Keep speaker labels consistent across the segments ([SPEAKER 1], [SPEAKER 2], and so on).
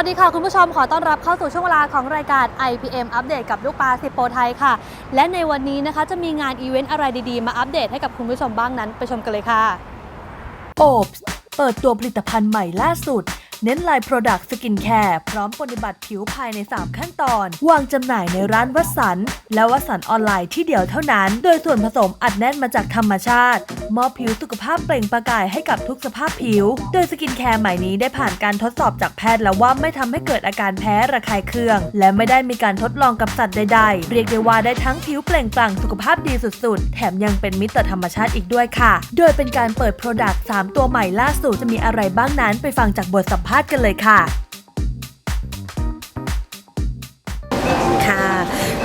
[SPEAKER 1] ัสดีค่ะ คุณผู้ชมขอต้อนรับเข้าสู่ช่วงเวลาของรายการ IPM อัปเดตกับลูกปลาสิโปไทยค่ะ และในวันนี้นะคะจะมีงานอีเวนต์อะไรดีๆ มาอัปเดตให้กับคุณผู้ชมบ้างนั้น ไปชมกันเลยค่ะ
[SPEAKER 2] โอบเปิดตัวผลิตภัณฑ์ใหม่ล่าสุด เน้นไลน์โปรดักต์สกินแคร์พร้อมปฏิบัติผิวภายใน 3 ขั้นตอน วางจำหน่ายในร้านวัสัน และวัสันออนไลน์ที่เดียวเท่านั้น โดยส่วนผสมอัดแน่นมาจากธรรมชาติ มอบผิวสุขภาพเปล่งประกายให้กับทุกสภาพผิว โดยสกินแคร์ใหม่นี้ได้ผ่านการทดสอบจากแพทย์แล้วว่าไม่ทำให้เกิดอาการแพ้ระคายเคือง และไม่ได้มีการทดลองกับสัตว์ใดๆ เรียกได้ว่าได้ทั้งผิวเปล่งปลั่งสุขภาพดีสุดๆ แถมยังเป็นมิตรต่อธรรมชาติอีกด้วยค่ะ โดยเป็นการเปิดโปรดักต์3ตัวใหม่ล่าสุดจะมีอะไรบ้างนั้นไปฟังจากบทสัมภาษณ์กันเลยค่ะ
[SPEAKER 3] ค่ะ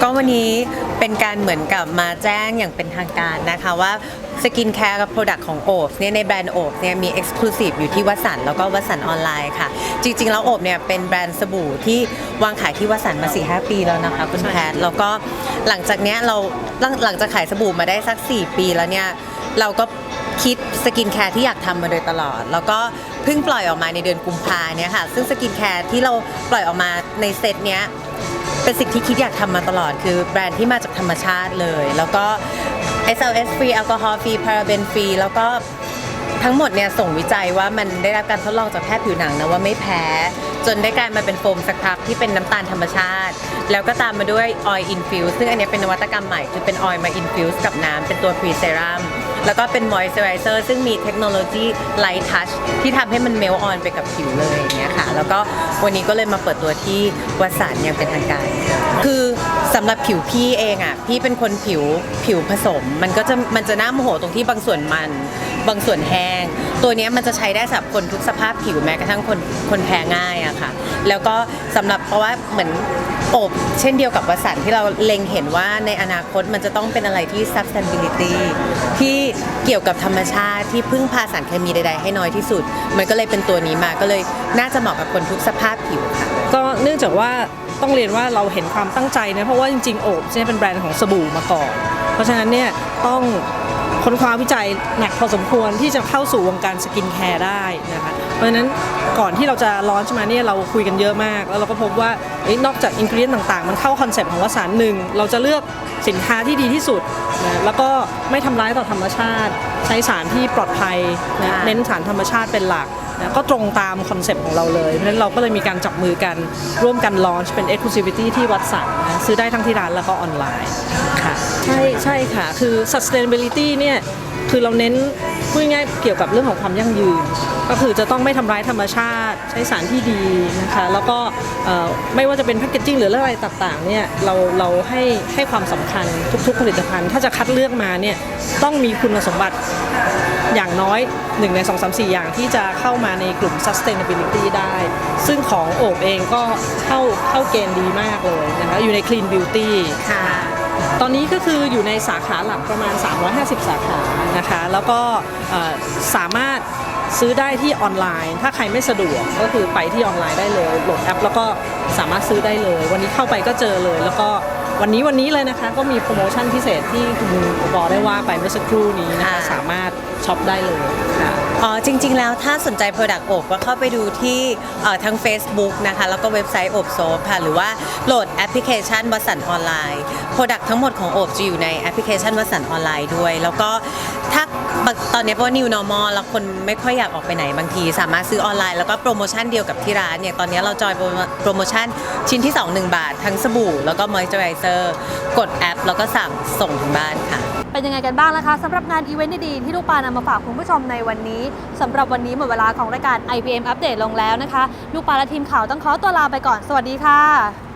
[SPEAKER 3] ก็วันนี้เป็นการเหมือนกับมาแจ้งอย่างเป็นทางการนะคะว่าสกินแคร์กับโปรดักต์ของโอบเนี่ยในแบรนด์โอบเนี่ยมี Exclusive อยู่ที่วัสันต์แล้วก็วัสันต์ออนไลน์ค่ะ จริง ๆ แล้วโอบเนี่ยเป็นแบรนด์สบู่ที่วางขายที่วัสันต์มา4-5ปีแล้วนะคะคุณแพทย์แล้วก็หลังจากเนี้ยเราหลังหลังจากขายสบู่มาได้สัก 4 ปีแล้วเนี่ยเราก็คิดสกินแคร์ที่อยากทำมาโดยตลอด แล้วก็ เพิ่งปล่อยออกมาในเดือนกุมภาเนี่ยค่ะ ซึ่งสกินแคร์ที่เราปล่อยออกมาในเซตเนี้ยเป็นสิ่งที่คิดอยากทำมาตลอด คือแบรนด์ที่มาจากธรรมชาติเลย แล้วก็ SLS free แอลกอฮอล์ฟรีพาราเบนฟรีแล้วก็ทั้งหมดเนี่ยส่งวิจัยว่ามันได้รับการทดลองจากแพทย์ผิวหนังนะว่าไม่แพ้ จนได้กลายมาเป็นโฟมสครับที่เป็นน้ำตาลธรรมชาติ แล้วก็ตามมาด้วยออยล์อินฟิวซึ่งอันเนี้ยเป็นนวัตกรรมใหม่ คือเป็นออยล์มาอินฟิวส์กับน้ำเป็นตัวพรีเซรั่ม แล้วก็เป็น Moisturizer ซึ่งมีเทคโนโลยี Light Touch ที่ทำให้มันเมลออนไปกับผิวเลยอย่างเงี้ยค่ะ แล้วก็วันนี้ก็เลยมาเปิดตัวที่วสันต์อย่างเป็นทางการ คือสำหรับผิวพี่เองอะ พี่เป็นคนผิวผิวผสม มันก็จะมันจะน่าโมโหตรงที่บางส่วนมัน บางส่วนแห้ง ตัวนี้มันจะใช้ได้สำหรับคนทุกสภาพผิวแม้กระทั่งคนคนแพ้ง่ายอะค่ะ แล้วก็สำหรับเพราะว่าเหมือนอบเช่นเดียวกับวสันต์ที่เราเล็งเห็นว่าในอนาคตมันจะต้องเป็นอะไรที่ sustainability ที่เกี่ยวกับธรรมชาติที่พึ่งพาสารเคมีใด ๆ ให้น้อยที่สุด มันก็เลยเป็นตัวนี้มาก็เลยน่าจะเหมาะกับคนทุกสภาพผิวค่ะ
[SPEAKER 4] ก็เนื่องจากว่าต้องเรียนว่าเราเห็นความตั้งใจนะเพราะว่าจริงๆโอบเนี่ยเป็นแบรนด์ของสบู่มาก่อน เพราะฉะนั้นเนี่ยต้อง ค้นคว้าวิจัยหนักพอสมควรที่จะเข้าสู่วงการสกินแคร์ได้นะคะเพราะฉะนั้นก่อนที่เราจะร้อนมาเนี่ยเราคุยกันเยอะมาก แล้วเราก็พบว่านอกจากอินกรีเลียนต่างๆ มันเข้าคอนเซปต์ของวสารหนึ่งเราจะเลือกสินค้าที่ดีที่สุดนะแล้วก็ไม่ทำร้ายต่อธรรมชาติ ใช้สารที่ปลอดภัยนะเน้นสารธรรมชาติเป็นหลัก นะก็ตรงตามคอนเซปต์ของเราเลย เพราะฉะนั้นเราก็เลยมีการจับมือกันร่วมกันลอนช์เป็น Exclusivity ที่วัดสันนะซื้อได้ทั้งที่ร้านแล้วก็ออนไลน์ค่ะใช่ใช่ค่ะ คือ sustainability เนี่ยคือเราเน้นพูดง่ายเกี่ยวกับเรื่องของความยั่งยืน ก็คือจะต้องไม่ทำร้ายธรรมชาติใช้สารที่ดีนะคะแล้วก็ไม่ว่าจะเป็นแพคเกจจิ้งหรือองอะไรต่างๆเนี่ยเราเราให้ให้ความสำคัญทุกๆผลิตภัณฑ์ ถ้าจะคัดเลือกมาเนี่ยต้องมีคุณสมบัติ อย่างน้อย 1 ใน 2 3 4 อย่างที่จะเข้ามาในกลุ่ม sustainability ได้ ซึ่งของโอบเองก็เข้าเข้าเกณฑ์ดีมากเลยนะคะอยู่ใน clean beauty
[SPEAKER 3] ค่ะ
[SPEAKER 4] ตอนนี้ก็คืออยู่ในสาขาหลักประมาณ 350 สาขานะคะ แล้วก็เอ่อสามารถซื้อได้ที่ออนไลน์ ถ้าใครไม่สะดวกก็คือไปที่ออนไลน์ได้เลยโหลดแอป แล้วก็สามารถซื้อได้เลย วันนี้เข้าไปก็เจอเลยแล้วก็ วันนี้วันนี้เลยนะคะ ก็มีโปรโมชั่นพิเศษที่คุณบอกได้ว่าไปเมื่อสักครู่นี้นะคะ
[SPEAKER 3] ค่ะ
[SPEAKER 4] สามารถช็อปได้เลยค่ะ
[SPEAKER 3] อ๋อจริง ๆ แล้วถ้าสนใจ Product โอบก็เข้าไปดูที่เอ่อทาง Facebook นะคะ แล้วก็เว็บไซต์โอบโซฟค่ะ หรือว่าโหลดแอปพลิเคชันวสันต์ออนไลน์ Product ทั้งหมดของโอบจะอยู่ในแอปพลิเคชันวสันต์ออนไลน์ด้วย แล้วก็ถ้าบาง ตอนนี้เพราะว่า New Normal แล้วคนไม่ค่อยอยากออกไปไหนบางที สามารถซื้อออนไลน์แล้วก็โปรโมชั่นเดียวกับที่ร้านเนี่ยตอนนี้เราจอยโปรโมชั่นชิ้นที่ 2 1 บาท ทั้งสบู่แล้วก็มอยส์เจอไรเซอร์กดแอป แล้วก็สั่งส่งถึงบ้านค่ะ
[SPEAKER 1] เป็นยังไงกันบ้างนะคะสำหรับงานอีเวนต์ดีๆที่ลูกปลานำมาฝากคุณผู้ชมในวันนี้สำหรับวันนี้หมดเวลาของรายการ IPM อัปเดตลงแล้วนะคะ ลูกปลาและทีมข่าวต้องขอตัวลาไปก่อนสวัสดีค่ะ